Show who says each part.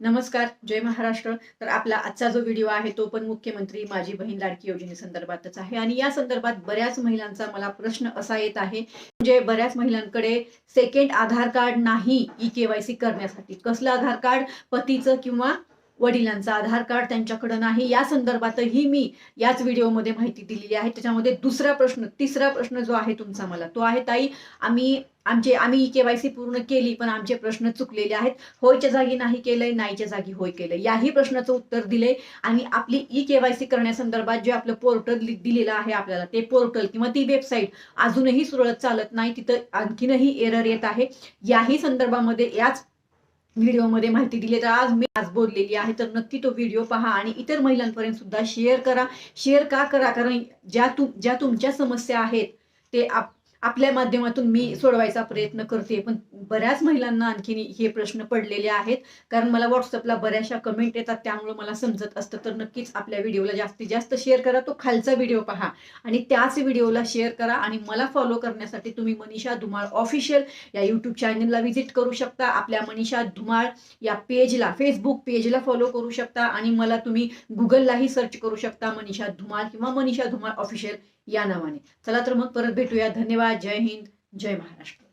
Speaker 1: नमस्कार जय महाराष्ट्र. तर आपला आजचा जो व्हिडिओ आहे तो पण मुख्यमंत्री माझी बहीण लाडकी योजनेसंदर्भातच आहे. आणि या संदर्भात बऱ्याच महिलांचा मला प्रश्न असा येत आहे म्हणजे बऱ्याच महिलांकडे सेकंड आधार कार्ड नाही ई केवायसी करण्यासाठी. कसलं आधार कार्ड पतीचं किंवा वडिलांचं आधार कार्ड त्यांच्याकडे नाही. या संदर्भातही मी याच व्हिडिओमध्ये माहिती दिलेली आहे. त्याच्यामध्ये दुसरा प्रश्न तिसरा प्रश्न जो आहे तुमचा मला तो आहे ताई आम्ही आमचे आम्ही ई केवायसी पूर्ण केली पण आमचे प्रश्न चुकलेले आहेत. होयच्या जागी नाही केलंय नाहीच्या जागी होय केलंय. याही प्रश्नाचं उत्तर दिलंय आणि आपली ई केवायसी करण्यासंदर्भात जे आपलं पोर्टल दिलेलं आहे आपल्याला ते पोर्टल किंवा ती वेबसाईट अजूनही सुरळत चालत नाही. तिथं आणखीनही एरर येत आहे. याही संदर्भामध्ये याच व्हिडिओमध्ये माहिती दिली तर आज मी आज बोललेली आहे. तर नक्की तो व्हिडिओ पहा आणि इतर महिलांपर्यंत सुद्धा शेअर करा. शेअर का करा? कारण ज्या तुम ज्या तुमच्या समस्या आहेत ते आप आपल्या माध्यमातून मी सोडवायचा प्रयत्न करते. पण बऱ्याच महिलांना आणखीन हे प्रश्न पडलेले आहेत. कारण मला व्हॉट्सअपला बऱ्याचशा कमेंट येतात. त्यामुळे मला समजत असतं. तर नक्कीच आपल्या व्हिडिओला जास्तीत जास्त शेअर करा. तो खालचा व्हिडिओ पहा. आणि त्याच व्हिडिओला शेअर करा. आणि मला फॉलो करण्यासाठी तुम्ही मनीषा धुमाळ ऑफिशियल या यूट्यूब चॅनलला व्हिजिट करू शकता. आपल्या मनीषा धुमाळ या पेजला फेसबुक पेजला फॉलो करू शकता. आणि मला तुम्ही गुगललाही सर्च करू शकता. मनीषा धुमाळ किंवा मनीषा धुमाळ ऑफिशियल या नावाने. चला तर मग परत भेटूया. धन्यवाद. जय हिंद. जय महाराष्ट्र.